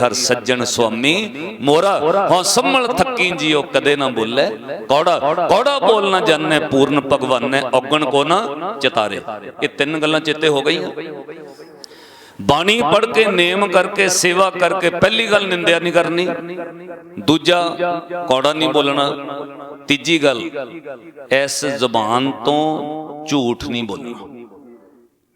ਹਰ ਸੱਜਣ ਸੁਆਮੀ ਮੋਰਾ ਹਾਂ ਸੰਮਲ ਥੱਕੀ ਜਿਉ ਕਦੇ ਨਾ ਬੋਲੇ। ਕੌੜਾ ਕੌੜਾ ਬੋਲ ਨਾ ਜਾਣੇ, ਪੂਰਨ ਭਗਵਾਨ ਨੇ ਔਗਣ ਕੋ ਨਾ ਚਿਤਾਰੇ। ਇਹ ਤਿੰਨ ਗੱਲਾਂ ਚੇਤੇ ਹੋ ਗਈਆਂ। ਬਾਣੀ ਪੜ ਕੇ, ਨੇਮ ਕਰਕੇ, ਸੇਵਾ ਕਰਕੇ ਪਹਿਲੀ ਗੱਲ ਨਿੰਦਿਆ ਨਹੀਂ ਕਰਨੀ। ਦੂਜਾ, ਕੌੜਾ ਨਹੀਂ ਬੋਲਣਾ। ਤੀਜੀ ਗੱਲ, ਇਸ ਜ਼ੁਬਾਨ ਤੋਂ ਝੂਠ ਨਹੀਂ ਬੋਲਣਾ।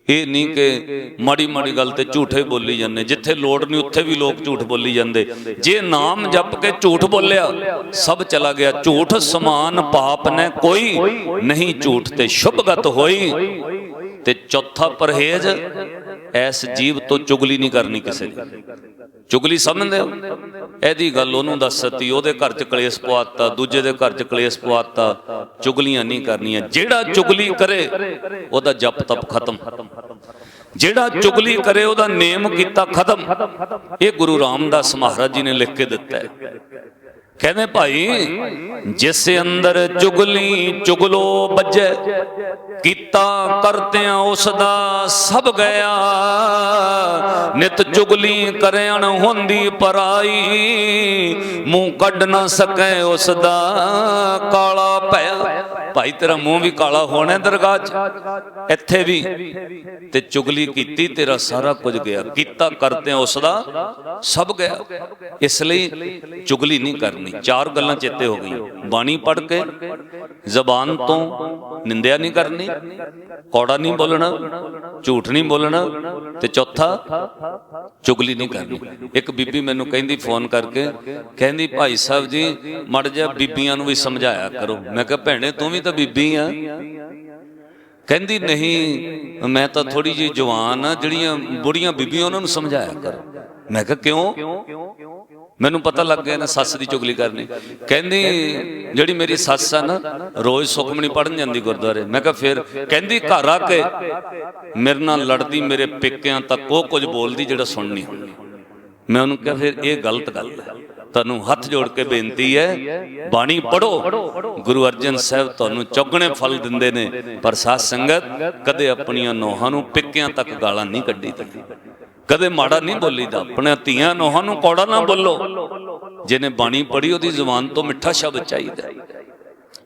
ਇਹ ਨਹੀਂ ਕਿ ਮਾੜੀ ਮਾੜੀ ਗੱਲ ਤੇ ਝੂਠੇ ਬੋਲੀ ਜਾਂਦੇ, ਜਿੱਥੇ ਲੋੜ ਨਹੀਂ ਉੱਥੇ ਵੀ ਲੋਕ ਝੂਠ ਬੋਲੀ ਜਾਂਦੇ। ਜੇ ਨਾਮ ਜਪ ਕੇ ਝੂਠ ਬੋਲਿਆ, ਸਭ ਚਲਾ ਗਿਆ। ਝੂਠ ਸਮਾਨ ਪਾਪ ਨੇ, ਕੋਈ ਨਹੀਂ ਝੂਠ ਤੇ ਸ਼ੁਭਗਤ ਹੋਈ। ਤੇ ਚੌਥਾ ਪਰਹੇਜ਼ ਐਸ ਜੀਵ ਤੋਂ ਚੁਗਲੀ ਨਹੀਂ ਕਰਨੀ ਕਿਸੇ ਦੀ। ਚੁਗਲੀ ਸਮਝਦੇ ਹੋ? ਇਹਦੀ ਗੱਲ ਉਹਨੂੰ ਦੱਸਤੀ ਉਹਦੇ ਘਰ 'ਚ ਕਲੇਸ਼ ਪਵਾਤਾ, ਦੂਜੇ ਦੇ ਘਰ 'ਚ ਕਲੇਸ਼ ਪਵਾਤਾ, ਚੁਗਲੀਆਂ ਨਹੀਂ ਕਰਨੀਆਂ। ਜਿਹੜਾ ਚੁਗਲੀ ਕਰੇ, ਉਹਦਾ ਜਪ ਤਪ ਖਤਮ। ਜਿਹੜਾ ਚੁਗਲੀ ਕਰੇ, ਉਹਦਾ ਨੇਮ ਕੀਤਾ ਖਤਮ। ਇਹ ਗੁਰੂ ਰਾਮਦਾਸ ਮਹਾਰਾਜ ਜੀ ਨੇ ਲਿਖ ਕੇ ਦਿੱਤਾ ਹੈ। ਕਹਿੰਦੇ ਭਾਈ, ਜਿਸ ਅੰਦਰ ਚੁਗਲੀ ਚੁਗਲੋ ਵੱਜੈ, ਕੀਤਾ ਕਰਤਿਆਂ ਉਸ ਦਾ ਸਭ ਗਿਆ। ਨਿਤ ਚੁਗਲੀ ਕਰਿਆਣ ਹੁੰਦੀ ਪਰਾਈ, ਮੂੰਹ ਕੱਢ ਨਾ ਸਕੈ ਉਸ ਦਾ ਕਾਲਾ ਪਿਆ ਭਾਈ, ਤੇਰਾ ਮੂੰਹ ਵੀ ਕਾਲਾ ਹੋਣਾ ਦਰਗਾਹ 'ਚ? ਇੱਥੇ ਵੀ। ਤੇ ਚੁਗਲੀ ਕੀਤੀ, ਤੇਰਾ ਸਾਰਾ ਕੁਝ ਗਿਆ। ਕੀਤਾ ਕਰਤਿਆਂ ਉਸ ਦਾ ਸਭ ਗਿਆ। ਇਸ ਲਈ ਚੁਗਲੀ ਨਹੀਂ ਕਰਨੀ। ਚਾਰ ਗੱਲਾਂ ਚੇਤੇ ਹੋ ਗਈਆਂ। ਬਾਣੀ ਪੜ੍ਹ ਕੇ, ਜ਼ਬਾਨ ਤੋਂ ਨਿੰਦਿਆ ਨਹੀਂ ਕਰਨੀ, ਕੌੜਾ ਨਹੀਂ ਬੋਲਣਾ, ਝੂਠ ਨਹੀਂ ਬੋਲਣਾ ਤੇ ਚੌਥਾ, ਚੁਗਲੀ ਨਹੀਂ ਕਰਨੀ। ਇੱਕ ਬੀਬੀ ਮੈਨੂੰ ਕਹਿੰਦੀ ਫੋਨ ਕਰਕੇ, ਕਹਿੰਦੀ, ਭਾਈ ਸਾਹਿਬ ਜੀ, ਮੜ ਜਾ ਬੀਬੀਆਂ ਨੂੰ ਵੀ ਸਮਝਾਇਆ ਕਰੋ। ਮੈਂ ਕਿਹਾ, ਭੈਣੇ, ਤੂੰ ਵੀ ਤਾਂ ਬੀਬੀ ਆ। ਕਹਿੰਦੀ, ਨਹੀਂ, ਮੈਂ ਤਾਂ ਥੋੜੀ ਜਿਹੀ ਜਵਾਨ ਆ, ਜਿਹੜੀਆਂ ਬੁੜੀਆਂ ਬੀਬੀਆਂ ਉਹਨਾਂ ਨੂੰ ਸਮਝਾਇਆ ਕਰੋ। ਮੈਂ ਕਿਹਾ, ਕਿਉਂ? ਮੈਨੂੰ ਪਤਾ ਲੱਗ ਗਿਆ ਨਾ ਸੱਸ ਦੀ ਚੁਗਲੀ ਕਰਨੀ। ਕਹਿੰਦੀ, ਜਿਹੜੀ ਮੇਰੀ ਸੱਸ ਆ ਨਾ, ਰੋਜ਼ ਸੁਖਮਣੀ ਪੜਨ ਜਾਂਦੀ ਗੁਰਦੁਆਰੇ। ਮੈਂ ਕਿਹਾ, ਫਿਰ ਕਹਿੰਦੀ, ਘਰ ਆ ਕੇ ਮੇਰੇ ਨਾਲ ਲੜਦੀ, ਮੇਰੇ ਪੇਕਿਆਂ ਤੱਕ ਉਹ ਕੁਝ ਬੋਲਦੀ ਜਿਹੜਾ ਸੁਣ ਨਹੀਂ ਹੁੰਦਾ। ਮੈਂ ਉਹਨੂੰ ਕਿਹਾ, ਫਿਰ ਇਹ ਗਲਤ ਗੱਲ ਹੈ। ਤੁਹਾਨੂੰ ਹੱਥ ਜੋੜ ਕੇ ਬੇਨਤੀ ਹੈ, ਬਾਣੀ ਪੜੋ ਗੁਰੂ ਅਰਜਨ ਸਾਹਿਬ ਤੁਹਾਨੂੰ ਚੌਗਣੇ ਫਲ ਦਿੰਦੇ ਨੇ। ਪਰ ਸਾਧ ਸੰਗਤ ਕਦੇ ਆਪਣੀਆਂ ਨੋਹਾਂ ਨੂੰ ਪਿੱਕਿਆਂ ਤੱਕ ਗਾਲਾਂ ਨਹੀਂ ਕੱਢੀ ਦੀ ਕਦੇ ਮਾੜਾ ਨਹੀਂ ਬੋਲੀਦਾ। ਆਪਣੇ ਧੀਆਂ ਨੋਹਾਂ ਨੂੰ ਕੌੜਾ ਨਾ ਬੋਲੋ। ਜਿਹਨੇ ਬਾਣੀ ਪੜ੍ਹੀ, ਉਹਦੀ ਜ਼ੁਬਾਨ ਤੋਂ ਮਿੱਠਾ ਸ਼ਬਦ ਚਾਹੀਦਾ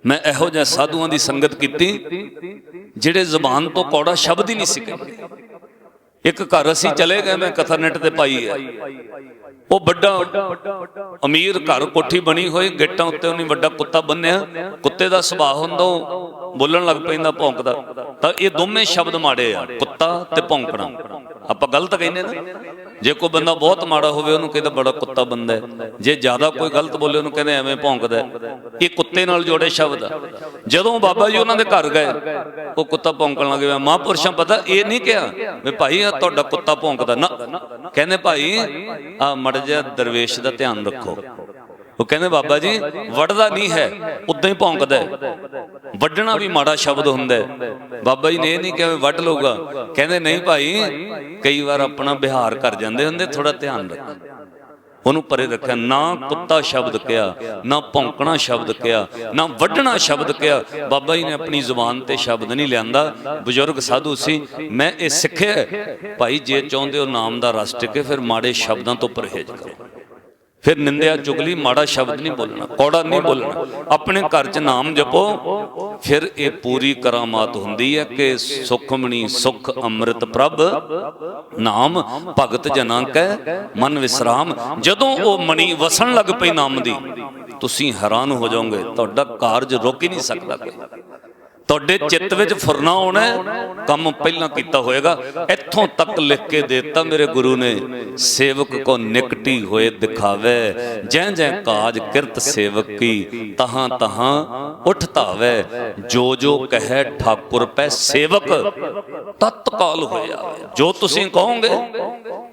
ਮੈਂ ਇਹੋ ਜਿਹੇ ਸਾਧੂਆਂ ਦੀ ਸੰਗਤ ਕੀਤੀ, ਜਿਹੜੇ ਜ਼ੁਬਾਨ ਤੋਂ ਕੌੜਾ ਸ਼ਬਦ ਹੀ ਨਹੀਂ ਸੀ ਇੱਕ ਘਰ ਅਸੀਂ ਚਲੇ ਗਏ, ਮੈਂ ਕਥਾ ਨੈਟ ਤੇ ਪਾਈ ਹੈ। ਉਹ ਵੱਡਾ ਅਮੀਰ ਘਰ ਕੋਠੀ ਬਣੀ ਹੋਈ, ਗੇਟਾਂ ਉੱਤੇ ਉਹਨੇ ਵੱਡਾ ਕੁੱਤਾ ਬੰਨਿਆ। ਕੁੱਤੇ ਦਾ ਸੁਭਾਅ ਹੁੰਦਾ ਬੋਲਣ ਲੱਗ ਪੈਂਦਾ ਭੌਂਕਦਾ। ਤਾਂ ਇਹ ਦੋਵੇਂ ਸ਼ਬਦ ਮਾੜੇ ਆ, ਕੁੱਤਾ ਤੇ ਭੌਂਕਣਾ। ਆਪਾਂ ਗਲਤ ਕਹਿੰਦੇ ਨਾ? ਜੇ ਕੋਈ ਬੰਦਾ ਬਹੁਤ ਮਾੜਾ ਹੋਵੇ, ਉਹਨੂੰ ਕਹਿੰਦਾ ਬੜਾ ਕੁੱਤਾ ਬੰਦਾ ਹੈ। ਜੇ ਜ਼ਿਆਦਾ ਕੋਈ ਗਲਤ ਬੋਲੇ, ਉਹਨੂੰ ਕਹਿੰਦੇ ਐਵੇਂ ਭੌਂਕਦਾ ਇਹ ਕੁੱਤੇ ਨਾਲ ਜੋੜੇ ਸ਼ਬਦ ਆ। ਜਦੋਂ ਬਾਬਾ ਜੀ ਉਹਨਾਂ ਦੇ ਘਰ ਗਏ, ਉਹ ਕੁੱਤਾ ਭੌਂਕਣ ਲੱਗ ਪਿਆ ਮਹਾਂਪੁਰਸ਼ਾਂ, ਪਤਾ ਇਹ ਨਹੀਂ ਕਿਹਾ ਵੀ ਭਾਈ ਆ ਤੁਹਾਡਾ ਕੁੱਤਾ ਭੌਂਕਦਾ। ਨਾ। ਕਹਿੰਦੇ ਭਾਈ ਆ ਮੜ ਜਾ ਦਰਵੇਸ਼ ਦਾ ਧਿਆਨ ਰੱਖੋ। ਉਹ ਕਹਿੰਦੇ ਬਾਬਾ ਜੀ, ਵੱਢਦਾ ਨਹੀਂ ਹੈ, ਉਦਾਂ ਹੀ ਭੌਂਕਦਾ ਵੱਢਣਾ ਵੀ ਮਾੜਾ ਸ਼ਬਦ ਹੁੰਦਾ ਬਾਬਾ ਜੀ ਨੇ ਇਹ ਨਹੀਂ ਕਿਹਾ ਵੱਢ ਲਊਗਾ। ਕਹਿੰਦੇ ਨਹੀਂ ਭਾਈ, ਕਈ ਵਾਰ ਆਪਣਾ ਵਿਹਾਰ ਕਰ ਜਾਂਦੇ ਹੁੰਦੇ ਥੋੜਾ ਧਿਆਨ ਰੱਖੋ ਉਹਨੂੰ ਪਰੇ ਰੱਖਿਆ, ਨਾ ਕੁੱਤਾ ਸ਼ਬਦ ਕਿਹਾ, ਨਾ ਭੌਂਕਣਾ ਸ਼ਬਦ ਕਿਹਾ, ਨਾ ਵੱਢਣਾ ਸ਼ਬਦ ਕਿਹਾ। ਬਾਬਾ ਜੀ ਨੇ ਆਪਣੀ ਜ਼ੁਬਾਨ ਤੇ ਸ਼ਬਦ ਨਹੀਂ ਲਿਆਂਦਾ। ਬਜ਼ੁਰਗ ਸਾਧੂ ਸੀ, ਮੈਂ ਇਹ ਸਿੱਖਿਆ ਭਾਈ, ਜੇ ਚਾਹੁੰਦੇ ਹੋ ਨਾਮ ਦਾ ਰਸ ਟਿਕੇ, ਫਿਰ ਮਾੜੇ ਸ਼ਬਦਾਂ ਤੋਂ ਪਰਹੇਜ਼ ਕਰੋ। ਫਿਰ ਨਿੰਦਿਆ ਚੁਗਲੀ, ਮਾੜਾ ਸ਼ਬਦ ਨਹੀਂ ਬੋਲਣਾ, ਕੌੜਾ ਨਹੀਂ ਬੋਲਣਾ। ਆਪਣੇ ਘਰ 'ਚ ਨਾਮ ਜਪੋ, ਫਿਰ ਇਹ ਪੂਰੀ ਕਰਾਮਾਤ ਹੁੰਦੀ ਹੈ ਕਿ ਸੁਖਮਣੀ ਸੁਖ ਅੰਮ੍ਰਿਤ ਪ੍ਰਭ, ਨਾਮ ਭਗਤ ਜਨਾਂ ਕੈ, ਮਨ ਵਿਸਰਾਮ। ਜਦੋਂ ਉਹ ਮਣੀ ਵਸਣ ਲੱਗ ਪਈ ਨਾਮ ਦੀ, ਤੁਸੀਂ ਹੈਰਾਨ ਹੋ ਜਾਓਗੇ, ਤੁਹਾਡਾ ਕਾਰਜ ਰੁਕ ਹੀ ਨਹੀਂ ਸਕਦਾ। ਕੋਈ ਤੁਹਾਡੇ ਚਿੱਤ ਵਿੱਚ ਫੁਰਨਾ ਆਉਣਾ ਕੰਮ ਪਹਿਲਾਂ ਕੀਤਾ ਹੋਏਗਾ। ਇੱਥੋਂ ਤੱਕ ਲਿਖ ਕੇ ਦਿੱਤਾ ਮੇਰੇ ਗੁਰੂ ਨੇ ਸੇਵਕ ਕੋ ਨਿਕਟੀ ਹੋਏ ਦਿਖਾਵੇ। ਜੈ ਜੈ ਕਾਜ ਕਿਰਤ ਸੇਵਕ ਕੀ ਤਹਾਂ ਤਹਾਂ ਉਠ ਧਾਵੇ ਜੋ ਜੋ ਕਹੈ ਠਾਕੁਰ ਪੈ ਸੇਵਕ। ਤਤਕਾਲ ਹੋਇਆ। ਜੋ ਤੁਸੀਂ ਕਹੋਗੇ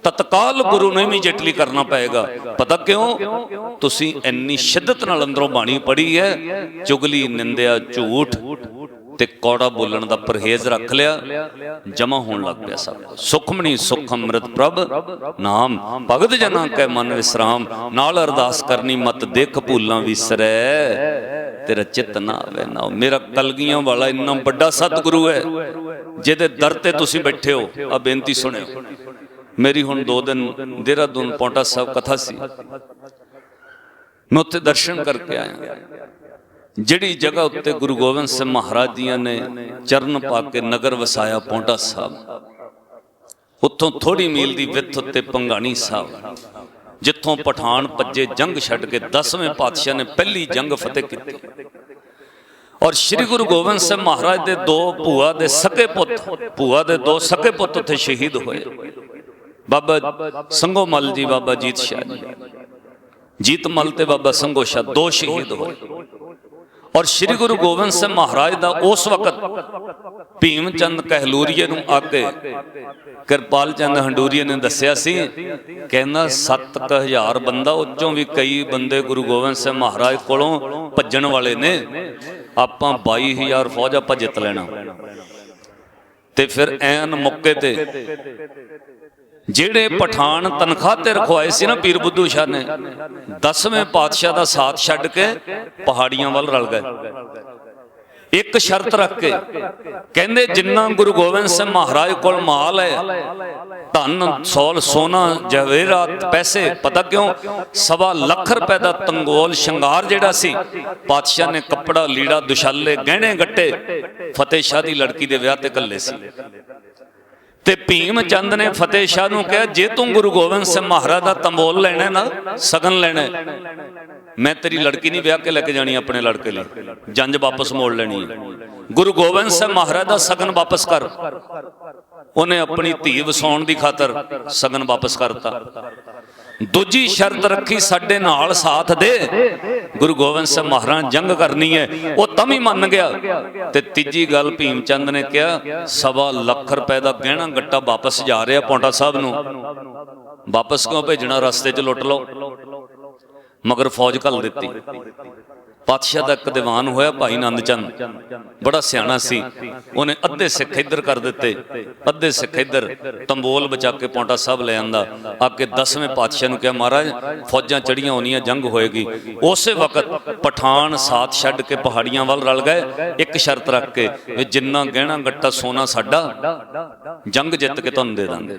ਤਤਕਾਲ ਗੁਰੂ ਨੂੰ ਇਮੀਡੀਏਟਲੀ ਕਰਨਾ ਪਏਗਾ। ਪਤਾ ਕਿਉਂ? ਤੁਸੀਂ ਇੰਨੀ ਸ਼ਿੱਦਤ ਨਾਲ ਅੰਦਰੋਂ ਬਾਣੀ ਪੜ੍ਹੀ ਹੈ। ਚੁਗਲੀ ਨਿੰਦਿਆ ਝੂਠ। ਤੇ ਕੌੜਾ ਬੋਲਣ ਦਾ ਪਰਹੇਜ਼ ਰੱਖ ਲਿਆ, ਜਮਾ ਹੋਣ ਲੱਗ ਪਿਆ ਸਭ ਸੁਖਮਣੀ ਸੁਖ ਅੰਮ੍ਰਿਤ ਪ੍ਰਭ, ਨਾਮ ਭਗਤ ਜਨਾਂ ਕੈ ਮਨ ਵਿਸਰਾਮ, ਨਾਲ ਅਰਦਾਸ ਕਰਨੀ ਮਤ ਦੇਖ ਭੂਲਾਂ ਵਿਸਰੈ, ਤੇਰਾ ਚਿੱਤ ਨਾ ਆਵੇ ਨਾ ਮੇਰਾ ਕਲਗੀਆਂ ਵਾਲਾ ਇੰਨਾ ਵੱਡਾ ਸਤਿਗੁਰੂ ਹੈ, ਜਿਹਦੇ ਦਰ ਤੇ ਤੁਸੀਂ ਬੈਠੇ ਹੋ। ਆ ਬੇਨਤੀ ਸੁਣਿਓ। ਮੇਰੀ ਹੁਣ ਦੋ ਦਿਨ ਦੇਹਰਾਦੂਨ ਪੌਂਟਾ ਸਾਹਿਬ ਕਥਾ ਸੀ। ਮੈਂ ਉੱਥੇ ਦਰਸ਼ਨ ਕਰਕੇ ਆਇਆ। ਜਿਹੜੀ ਜਗ੍ਹਾ ਉੱਤੇ ਗੁਰੂ ਗੋਬਿੰਦ ਸਿੰਘ ਮਹਾਰਾਜ ਜੀਆਂ ਨੇ ਚਰਨ ਪਾ ਕੇ ਨਗਰ ਵਸਾਇਆ ਪੌਂਟਾ ਸਾਹਿਬ, ਉੱਥੋਂ ਥੋੜੀ ਮੀਲ ਦੀ ਵਿੱਥ ਉੱਤੇ ਪੰਗਾਣੀ ਸਾਹਿਬ, ਜਿੱਥੋਂ ਪਠਾਨ ਭੱਜੇ ਜੰਗ ਛੱਡ ਕੇ 10ਵੇਂ ਪਾਤਸ਼ਾਹ ਨੇ ਪਹਿਲੀ ਜੰਗ ਫਤਿਹ ਕੀਤੀ। ਔਰ ਸ੍ਰੀ ਗੁਰੂ ਗੋਬਿੰਦ ਸਿੰਘ ਮਹਾਰਾਜ ਦੇ ਦੋ ਭੂਆ ਦੇ ਸਕੇ ਪੁੱਤ, ਭੂਆ ਦੇ ਦੋ ਸਕੇ ਪੁੱਤ ਉੱਥੇ ਸ਼ਹੀਦ ਹੋਏ। ਬਾਬਾ ਸੰਗੋ ਮਲ ਜੀ, ਬਾਬਾ ਜੀਤ ਸ਼ਾਹ ਜੀ। ਜੀਤ ਮਲ ਤੇ ਬਾਬਾ ਸੰਗੋ ਸ਼ਾਹ ਦੋ ਸ਼ਹੀਦ ਹੋਏ। ਔਰ ਸ੍ਰੀ ਗੁਰੂ ਗੋਬਿੰਦ ਸਿੰਘ ਮਹਾਰਾਜ ਦਾ ਉਸ ਵਕਤ ਭੀਮ ਚੰਦ ਕਹਿਲੂਰੀਏ ਨੂੰ ਆ ਕੇ ਕਿਰਪਾਲ ਚੰਦ ਹੰਡੂਰੀਏ ਨੇ ਦੱਸਿਆ ਸੀ, ਕਹਿੰਦਾ 7000 ਬੰਦਾ ਉੱਚੋਂ ਵੀ ਕਈ ਬੰਦੇ ਗੁਰੂ ਗੋਬਿੰਦ ਸਿੰਘ ਮਹਾਰਾਜ ਕੋਲੋਂ ਭੱਜਣ ਵਾਲੇ ਨੇ। ਆਪਾਂ 22000 ਫੌਜ ਆਪਾਂ ਜਿੱਤ ਲੈਣਾ। ਤੇ ਫਿਰ ਐਨ ਮੌਕੇ ਤੇ ਜਿਹੜੇ ਪਠਾਨ ਤਨਖਾਹ ਤੇ ਰਖਵਾਏ ਸੀ ਨਾ ਪੀਰ ਬੁੱਧੂ ਸ਼ਾਹ ਨੇ 10ਵੇਂ ਪਾਤਸ਼ਾਹ ਦਾ ਸਾਥ ਛੱਡ ਕੇ ਪਹਾੜੀਆਂ ਵੱਲ ਰਲ ਗਏ। ਇੱਕ ਸ਼ਰਤ ਰੱਖ ਕੇ ਕਹਿੰਦੇ ਜਿੰਨਾ ਗੁਰੂ ਗੋਬਿੰਦ ਸਿੰਘ ਮਹਾਰਾਜ ਕੋਲ ਮਾਲ ਹੈ, ਧਨ, ਸੌਲ, ਸੋਨਾ ਜਵੇਰਾਤ ਪੈਸੇ, ਪਤਾ ਕਿਉਂ? ਸਵਾ ਲੱਖ ਰੁਪਏ ਦਾ ਤੰਗੋਲ ਸ਼ਿੰਗਾਰ ਜਿਹੜਾ ਸੀ, ਪਾਤਸ਼ਾਹ ਨੇ ਕੱਪੜਾ ਲੀੜਾ ਦੁਸ਼ਾਲੇ ਗਹਿਣੇ ਗੱਟੇ, ਫਤਿਹ ਸ਼ਾਹ ਦੀ ਲੜਕੀ ਦੇ ਵਿਆਹ ਤੇ ਕੱਲੇ ਸੀ। ਤੇ ਭੀਮ ਚੰਦ ਨੇ ਫਤਿਹ ਸ਼ਾਹ ਨੂੰ ਕਿਹਾ, ਜੇ ਤੂੰ ਗੁਰੂ ਗੋਬਿੰਦ ਸਿੰਘ ਮਹਾਰਾਜ ਦਾ ਤੰਬੋਲ ਲੈਣਾ ਨਾ, ਸਗਨ ਲੈਣਾ ਮੈਂ ਤੇਰੀ ਲੜਕੀ ਨਹੀਂ ਵਿਆਹ ਕੇ ਲੈ ਕੇ ਜਾਣੀ ਆਪਣੇ ਲੜਕੇ ਲਈ। ਜੰਜ ਵਾਪਸ ਮੋੜ ਲੈਣੀ ਹੈ। ਗੁਰੂ ਗੋਬਿੰਦ ਸਿੰਘ ਮਹਾਰਾਜ ਦਾ ਸਗਨ ਵਾਪਸ ਕਰ। ਉਹਨੇ ਆਪਣੀ ਧੀ ਵਸਾਉਣ ਦੀ ਖਾਤਰ ਸਗਨ ਵਾਪਸ ਕਰਤਾ। ਦੂਜੀ ਸ਼ਰਤ ਰੱਖੀ ਸਾਡੇ ਨਾਲ ਸਾਥ ਦੇ। ਗੁਰੂ ਗੋਬਿੰਦ ਸਿੰਘ ਮਹਾਰਾਜ ਜੰਗ ਕਰਨੀ ਹੈ, ਉਹ ਤਾਂ ਵੀ ਮੰਨ ਗਿਆ। ਤੇ ਤੀਜੀ ਗੱਲ ਭੀਮ ਚੰਦ ਨੇ ਕਿਹਾ, ਸਵਾ ਲੱਖ ਰੁਪਏ ਦਾ ਗਹਿਣਾ ਗੱਟਾ ਵਾਪਸ ਜਾ ਰਿਹਾ ਪੌਂਟਾ ਸਾਹਿਬ ਨੂੰ। ਵਾਪਸ ਕਿਉਂ ਭੇਜਣਾ? ਰਸਤੇ 'ਚ ਲੁੱਟ ਲਓ। ਮਗਰ ਫੌਜ ਘੱਲ ਦਿੱਤੀ। ਪਾਤਸ਼ਾਹ ਦਾ ਇੱਕ ਦੀਵਾਨ ਹੋਇਆ ਭਾਈ ਨੰਦ ਚੰਦ ਬੜਾ ਸਿਆਣਾ ਸੀ। ਉਹਨੇ ਅੱਧੇ ਸਿੱਖ ਇੱਧਰ ਕਰ ਦਿੱਤੇ। ਅੱਧੇ ਸਿੱਖ ਇੱਧਰ ਤੰਬੋਲ ਬਚਾ ਕੇ ਪੌਂਟਾ ਸਾਹਿਬ ਲੈ ਆਂਦਾ। ਆ ਕੇ 10ਵੇਂ ਪਾਤਸ਼ਾਹ ਨੂੰ ਕਿਹਾ, ਮਹਾਰਾਜ, ਫੌਜਾਂ ਚੜੀਆਂ ਹੋਣੀਆਂ, ਜੰਗ ਹੋਏਗੀ। ਉਸੇ ਵਕਤ ਪਠਾਨ ਸਾਥ ਛੱਡ ਕੇ ਪਹਾੜੀਆਂ ਵੱਲ ਰਲ ਗਏ, ਇੱਕ ਸ਼ਰਤ ਰੱਖ ਕੇ ਵੀ ਜਿੰਨਾ ਗਹਿਣਾ ਗੱਟਾ ਸੋਨਾ ਸਾਡਾ, ਜੰਗ ਜਿੱਤ ਕੇ ਤੁਹਾਨੂੰ ਦੇ ਦਾਂਗੇ।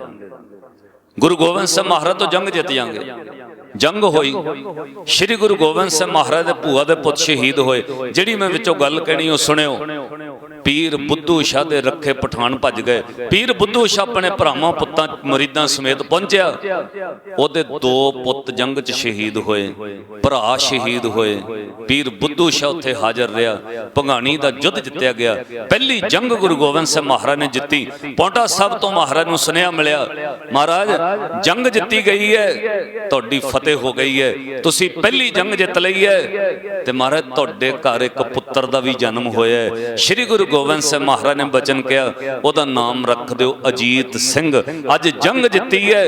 ਗੁਰੂ ਗੋਬਿੰਦ ਸਿੰਘ ਮਹਾਰਾਜ ਤੋਂ ਜੰਗ ਜਿੱਤ ਜਾਾਂਗੇ। ਜੰਗ ਹੋਈ। ਸ੍ਰੀ ਗੁਰੂ ਗੋਬਿੰਦ ਸਿੰਘ ਮਹਾਰਾਜ ਦੇ ਭੂਆ ਦੇ ਪੁੱਤ ਸ਼ਹੀਦ ਹੋਏ। ਜਿਹੜੀ ਮੈਂ ਵਿੱਚੋਂ ਗੱਲ ਕਹਿਣੀ, ਉਹ ਸੁਣਿਓ। ਪੀਰ ਬੁੱਧੂ ਸ਼ਾਹ ਦੇ ਰੱਖੇ ਪਠਾਨ ਭੱਜ ਗਏ। ਪੀਰ ਬੁੱਧੂ ਸ਼ਾਹ ਆਪਣੇ ਭਰਾਵਾਂ ਪੁੱਤਾਂ ਮਰੀਦਾਂ ਸਮੇਤ ਪਹੁੰਚਿਆ। ਉਹਦੇ ਦੋ ਪੁੱਤ ਜੰਗ 'ਚ ਸ਼ਹੀਦ ਹੋਏ, ਭਰਾ ਸ਼ਹੀਦ ਹੋਏ। ਪੀਰ ਬੁੱਧੂ ਸ਼ਾਹ ਉੱਥੇ ਹਾਜ਼ਰ ਰਿਹਾ। ਭੰਗਾਣੀ ਦਾ ਯੁੱਧ ਜਿੱਤਿਆ ਗਿਆ। ਪਹਿਲੀ ਜੰਗ ਗੁਰੂ ਗੋਬਿੰਦ ਸਿੰਘ ਮਹਾਰਾਜ ਨੇ ਜਿੱਤੀ। ਪੌਂਟਾ ਸਾਹਿਬ ਤੋਂ ਮਹਾਰਾਜ ਨੂੰ ਸੁਨੇਹਾ ਮਿਲਿਆ, ਮਹਾਰਾਜ, ਜੰਗ ਜਿੱਤੀ ਗਈ ਹੈ, ਤੁਹਾਡੀ ਫਤਿਹ ਹੋ ਗਈ ਹੈ। ਤੁਸੀਂ ਪਹਿਲੀ ਜੰਗ ਜਿੱਤ ਲਈ ਹੈ। ਤੇ ਮਹਾਰਾਜ, ਤੁਹਾਡੇ ਘਰ ਇੱਕ ਪੁੱਤਰ ਦਾ ਵੀ ਜਨਮ ਹੋਇਆ ਹੈ। ਸ੍ਰੀ ਗੁਰੂ ਗੋਬਿੰਦ ਸਿੰਘ ਮਹਾਰਾਜ ਨੇ ਬਚਨ ਕਿਹਾ, ਉਹਦਾ ਨਾਮ ਰੱਖ ਦਿਓ ਅਜੀਤ ਸਿੰਘ। ਅੱਜ ਜੰਗ ਜਿੱਤੀ ਹੈ,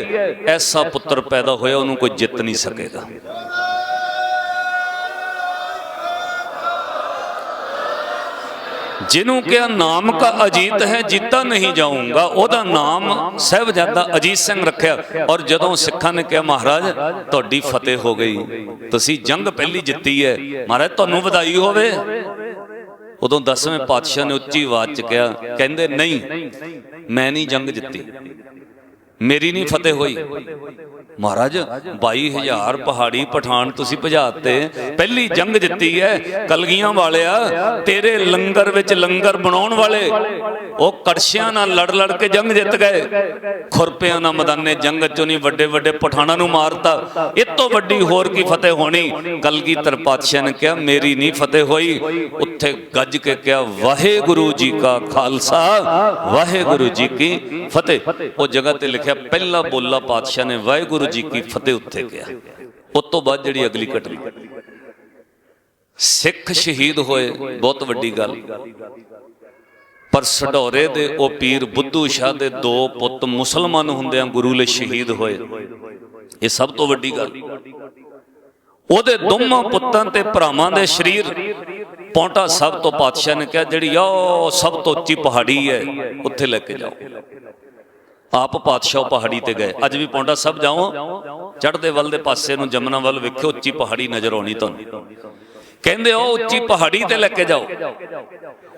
ਐਸਾ ਪੁੱਤਰ ਪੈਦਾ ਹੋਇਆ, ਉਹਨੂੰ ਕੋਈ ਜਿੱਤ ਨਹੀਂ ਸਕੇਗਾ। ਜਿਹਨੂੰ ਕਿਹਾ, ਨਾਮ ਕਾ ਅਜੀਤ ਹੈ, ਜੀਤਾ ਨਹੀਂ ਜਾਊਂਗਾ, ਉਹਦਾ ਨਾਮ ਸਹਿਬਜ਼ਾਦਾ ਅਜੀਤ ਸਿੰਘ ਰੱਖਿਆ। ਔਰ ਜਦੋਂ ਸਿੱਖਾਂ ਨੇ ਕਿਹਾ, ਮਹਾਰਾਜ, ਤੁਹਾਡੀ ਫਤਿਹ ਹੋ ਗਈ। ਤੁਸੀਂ ਜੰਗ ਪਹਿਲੀ ਜਿੱਤੀ ਹੈ। ਮਹਾਰਾਜ, ਤੁਹਾਨੂੰ ਵਧਾਈ ਹੋਵੇ। ਉਦੋਂ 10ਵੇਂ ਪਾਤਸ਼ਾਹ ਨੇ ਉੱਚੀ ਆਵਾਜ਼ 'ਚ ਕਿਹਾ ਕਹਿੰਦੇ ਨਹੀਂ ਮੈਂ ਨਹੀਂ ਜੰਗ ਜਿੱਤੀ। ਮੇਰੀ ਨਹੀਂ ਫਤਿਹ ਹੋਈ। ਮਹਾਰਾਜ 22000 ਪਹਾੜੀ ਪਠਾਨ ਤੁਸੀਂ ਭਜਾਤੇ, ਪਹਿਲੀ ਜੰਗ ਜਿੱਤੀ ਹੈ ਕਲਗੀਆਂ ਵਾਲਿਆ, ਤੇਰੇ ਲੰਗਰ ਵਿੱਚ ਲੰਗਰ ਬਣਾਉਣ ਵਾਲੇ। ਉਹ ਕੜਸ਼ਿਆਂ ਨਾਲ ਲੜ ਲੜ ਕੇ ਜੰਗ ਜਿੱਤ ਗਏ। ਖੁਰਪਿਆਂ ਨਾਲ ਮੈਦਾਨੇ ਜੰਗ ਚੋਂ ਨਹੀਂ ਵੱਡੇ ਵੱਡੇ ਪਠਾਨਾਂ ਨੂੰ ਮਾਰਤਾ। ਇਹ ਤੋਂ ਵੱਡੀ ਹੋਰ ਕੀ ਫਤਿਹ ਹੋਣੀ? ਕਲਗੀਧਰ ਪਾਤਸ਼ਾਹ ਨੇ ਕਿਹਾ, ਮੇਰੀ ਨਹੀਂ ਫਤਿਹ ਹੋਈ। ਉੱਥੇ ਗੱਜ ਕੇ ਕਿਹਾ, ਵਾਹਿਗੁਰੂ ਜੀ ਕਾ ਖਾਲਸਾ, ਵਾਹਿਗੁਰੂ ਜੀ ਕੀ ਫਤਿਹ। ਉਹ ਜਗ੍ਹਾ ਤੇ ਲਿਖਿਆ ਪਹਿਲਾ ਬੋਲਾ ਪਾਤਸ਼ਾਹ ਨੇ ਵਾਹਿਗੁਰੂ ਜੀ ਕੀ ਫਤਿਹ ਉੱਥੇ ਕਿਹਾ। ਉਸ ਤੋਂ ਬਾਅਦ ਜਿਹੜੀ ਅਗਲੀ ਘਟਨਾ। ਸਿੱਖ ਸ਼ਹੀਦ ਹੋਏ, ਬਹੁਤ ਵੱਡੀ ਗੱਲ। ਪਰ ਸਡੋਰੇ ਦੇ ਉਹ ਪੀਰ ਬੁੱਧੂ ਸ਼ਾਹ ਦੇ ਦੋ ਪੁੱਤ ਮੁਸਲਮਾਨ ਹੁੰਦਿਆਂ ਗੁਰੂ ਲਈ ਸ਼ਹੀਦ ਹੋਏ। ਇਹ ਸਭ ਤੋਂ ਵੱਡੀ ਗੱਲ। ਉਹਦੇ ਦੋਵਾਂ ਪੁੱਤਾਂ ਤੇ ਭਰਾਵਾਂ ਦੇ ਸਰੀਰ, ਪੌਂਟਾ ਸਭ ਤੋਂ ਪਾਤਸ਼ਾਹ ਨੇ ਕਿਹਾ, ਜਿਹੜੀ ਆ ਸਭ ਤੋਂ ਉੱਚੀ ਪਹਾੜੀ ਹੈ, ਉੱਥੇ ਲੈ ਕੇ ਜਾਓ। ਆਪ ਪਾਤਸ਼ਾਹ ਪਹਾੜੀ ਤੇ ਗਏ। ਅੱਜ ਵੀ ਪੌਂਡਾ ਸਭ ਜਾਓ। ਚੜ੍ਹਦੇ ਵੱਲ ਦੇ ਪਾਸੇ ਨੂੰ ਜਮਨਾ ਵੱਲ ਵੇਖਿਓ, ਉੱਚੀ ਪਹਾੜੀ ਨਜ਼ਰ ਆਉਣੀ ਤੁਹਾਨੂੰ। ਕਹਿੰਦੇ ਉਹ ਉੱਚੀ ਪਹਾੜੀ ਤੇ ਲੈ ਕੇ ਜਾਓ।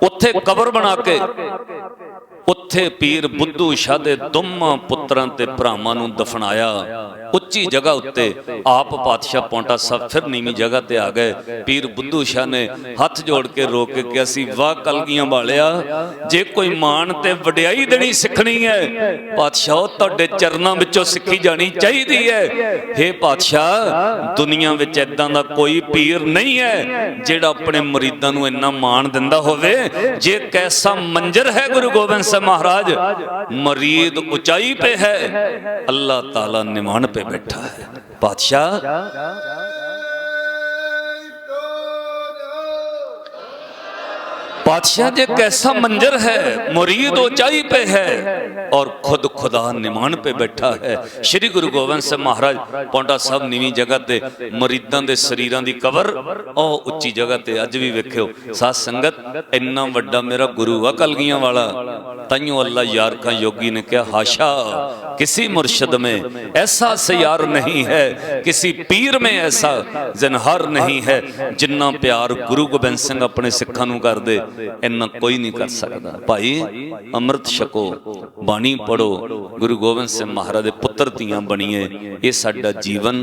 ਉੱਥੇ ਕਬਰ ਬਣਾ ਕੇ ਉੱਥੇ ਪੀਰ ਬੁੱਧੂ ਸ਼ਾਹ ਦੇ ਦੋਵਾਂ ਪੁੱਤਰਾਂ ਤੇ ਭਰਾਵਾਂ ਨੂੰ ਦਫਨਾਇਆ। ਉੱਚੀ ਜਗ੍ਹਾ ਉੱਤੇ ਆਪ ਪਾਤਸ਼ਾਹ ਪੌਂਟਾ ਸਾਹਿਬ ਫਿਰ ਨੀਵੀਂ ਜਗ੍ਹਾ ਤੇ ਆ ਗਏ। ਪੀਰ ਬੁੱਧੂ ਸ਼ਾਹ ਨੇ ਹੱਥ ਜੋੜ ਕੇ ਰੋ ਕੇ ਕਿਹਾ ਸੀ ਵਾਹ ਕਲਗੀਆਂ ਵਾਲਿਆ, ਜੇ ਕੋਈ ਮਾਣ ਤੇ ਵਡਿਆਈ ਦੇਣੀ ਸਿੱਖਣੀ ਹੈ, ਪਾਤਸ਼ਾਹ ਤੁਹਾਡੇ ਚਰਨਾਂ ਵਿੱਚੋਂ ਸਿੱਖੀ ਜਾਣੀ ਚਾਹੀਦੀ ਹੈ। हे ਪਾਤਸ਼ਾਹ, ਦੁਨੀਆ ਵਿੱਚ ਇਦਾਂ ਦਾ ਕੋਈ ਪੀਰ ਨਹੀਂ ਹੈ ਜਿਹੜਾ ਆਪਣੇ ਮੁਰੀਦਾਂ ਨੂੰ ਇੰਨਾ ਮਾਣ ਦਿੰਦਾ ਹੋਵੇ। ਜੇ ਕੈਸਾ ਮੰਜ਼ਰ ਹੈ ਗੁਰੂ ਗੋਬਿੰਦ से महाराज मरीद ऊंचाई पे है अल्लाह ताला निमान पे बैठा है बादशाह बादशाह जे कैसा मंजर है मुरीद ऊंचाई पे है और खुद खुदा निमान पे बैठा है श्री गुरु गोबिंद ਸਿੰਘ ਮਹਾਰਾਜ ਪੌਂਡਾ ਸਾਹਿਬ ਨੀਵੀਂ ਜਗ੍ਹਾ ਤੇ ਮਰੀਦਾਂ ਦੇ ਸਰੀਰਾਂ ਦੀ ਕਬਰ ਉਹ ਉੱਚੀ ਜਗ੍ਹਾ ਤੇ ਅੱਜ ਵੀ ਵੇਖਿਓ ਸਾਧ ਸੰਗਤ ਇੰਨਾ ਵੱਡਾ ਮੇਰਾ ਗੁਰੂ ਆ ਕਲਗੀਆਂ ਵਾਲਾ ਤਾਈਓ ਅੱਲਾ ਯਾਰ ਕਾ ਯੋਗੀ ਨੇ ਕਿਹਾ ਹਾਸ਼ਾ किसी मुर्शद में ऐसा सयार नहीं है किसी पीर में ऐसा जनहार नहीं है जिन्ना प्यार गुरु गोबिंद ਸਿੰਘ ਆਪਣੇ ਸਿੱਖਾਂ ਨੂੰ ਕਰਦੇ ਇੰਨਾ ਕੋਈ ਨਹੀਂ ਕਰ ਸਕਦਾ। ਭਾਈ, ਅੰਮ੍ਰਿਤ ਛਕੋ, ਬਾਣੀ ਪੜੋ ਗੁਰੂ ਗੋਬਿੰਦ ਸਿੰਘ ਮਹਾਰਾਜ ਦੇ ਪੁੱਤਰ ਧੀਆਂ ਬਣੀਏ, ਇਹ ਸਾਡਾ ਜੀਵਨ,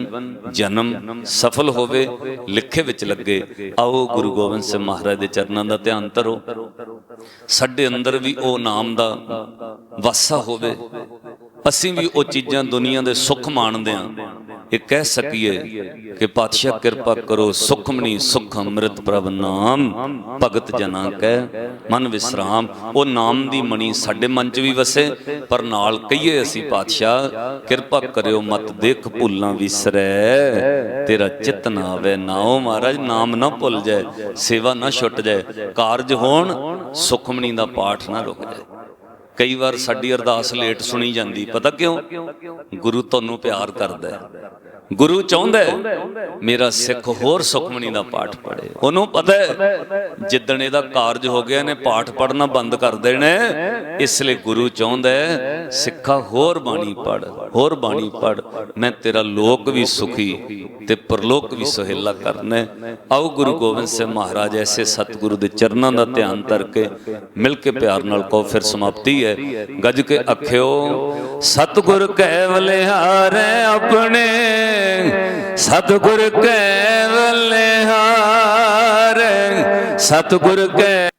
ਜਨਮ ਸਫਲ ਹੋਵੇ, ਲਿਖੇ ਵਿੱਚ ਲੱਗੇ। ਆਓ ਗੁਰੂ ਗੋਬਿੰਦ ਸਿੰਘ ਮਹਾਰਾਜ ਦੇ ਚਰਨਾਂ ਦਾ ਧਿਆਨ ਧਰੋ। ਸਾਡੇ ਅੰਦਰ ਵੀ ਉਹ ਨਾਮ ਦਾ ਵਾਸਾ ਹੋਵੇ। ਅਸੀਂ ਵੀ ਉਹ ਚੀਜ਼ਾਂ ਦੁਨੀਆ ਦੇ ਸੁੱਖ ਮਾਣਦੇ ਆਂ ਇਹ ਕਹਿ ਸਕੀਏ ਕਿ ਪਾਤਸ਼ਾਹ ਕਿਰਪਾ ਕਰੋ, ਸੁਖਮਨੀ ਸੁਖ ਅੰਮ੍ਰਿਤ ਪ੍ਰਭ ਨਾਮ, ਭਗਤ ਜਨਾ ਕੈ, ਮਨ ਵਿਸਰਾਮ। ਉਹ ਨਾਮ ਦੀ ਮਣੀ ਸਾਡੇ ਮਨ 'ਚ ਵੀ ਵਸੇ, ਪਰ ਨਾਲ ਕਹੀਏ ਅਸੀਂ ਪਾਤਸ਼ਾਹ, ਕਿਰਪਾ ਕਰਿਓ, ਮਤ ਦੇਖ ਭੁੱਲਾਂ ਵਿਸਰੈ। ਤੇਰਾ ਚਿਤ ਨਾ ਆਵੇ ਨਾਉ ਮਹਾਰਾਜ, ਨਾਮ ਨਾ ਭੁੱਲ ਜਾਏ, ਸੇਵਾ ਨਾ ਛੁੱਟ ਜਾਏ, ਕਾਰਜ ਹੋਣ, ਸੁਖਮਨੀ ਦਾ ਪਾਠ ਨਾ ਰੁਕ ਜਾਏ। ਕਈ ਵਾਰ ਸਾਡੀ ਅਰਦਾਸ ਲੇਟ ਸੁਣੀ ਜਾਂਦੀ ਪਤਾ ਕਿਉਂ? ਗੁਰੂ ਤੁਹਾਨੂੰ ਪਿਆਰ ਕਰਦਾ ਹੈ। ਗੁਰੂ ਚਾਹੁੰਦਾ ਮੇਰਾ ਸਿੱਖ ਹੋਰ ਸੁਖਮਨੀ ਦਾ ਪਾਠ ਪੜੇ ਉਹਨੂੰ ਪਤਾ ਜਿੱਦਣ ਇਹਦਾ ਕਾਰਜ ਹੋ ਗਿਆ ਨੇ ਪਾਠ ਪੜਨਾ ਬੰਦ ਕਰ ਦੇਣਾ ਹੈ। ਇਸ ਲਈ ਗੁਰੂ ਚਾਹੁੰਦਾ ਸਿੱਖਾ ਹੋਰ ਬਾਣੀ ਪੜ ਹੋਰ ਬਾਣੀ ਪੜ ਮੈਂ ਤੇਰਾ ਲੋਕ ਵੀ ਸੁਖੀ ਤੇ ਪਰਲੋਕ ਵੀ ਸੁਹੇਲਾ ਕਰਨਾ ਆਓ ਗੁਰੂ ਗੋਬਿੰਦ ਸਿੰਘ ਮਹਾਰਾਜ ਐਸੇ ਸਤਿਗੁਰੂ ਦੇ ਚਰਨਾਂ ਦਾ ਧਿਆਨ ਧਰ ਕੇ ਮਿਲ ਕੇ ਪਿਆਰ ਨਾਲ ਕਹੋ, ਫਿਰ ਸਮਾਪਤੀ ਹੈ ਗੱਜ ਕੇ ਅਖਿਓ ਸਤਿਗੁਰ ਕੇਵਲ ਹਾਰੇ ਆਪਣੇ ਸਤਿਗੁਰ ਕੇਵਲ ਹਾਰੇ ਸਤਿਗੁਰ ਕੈ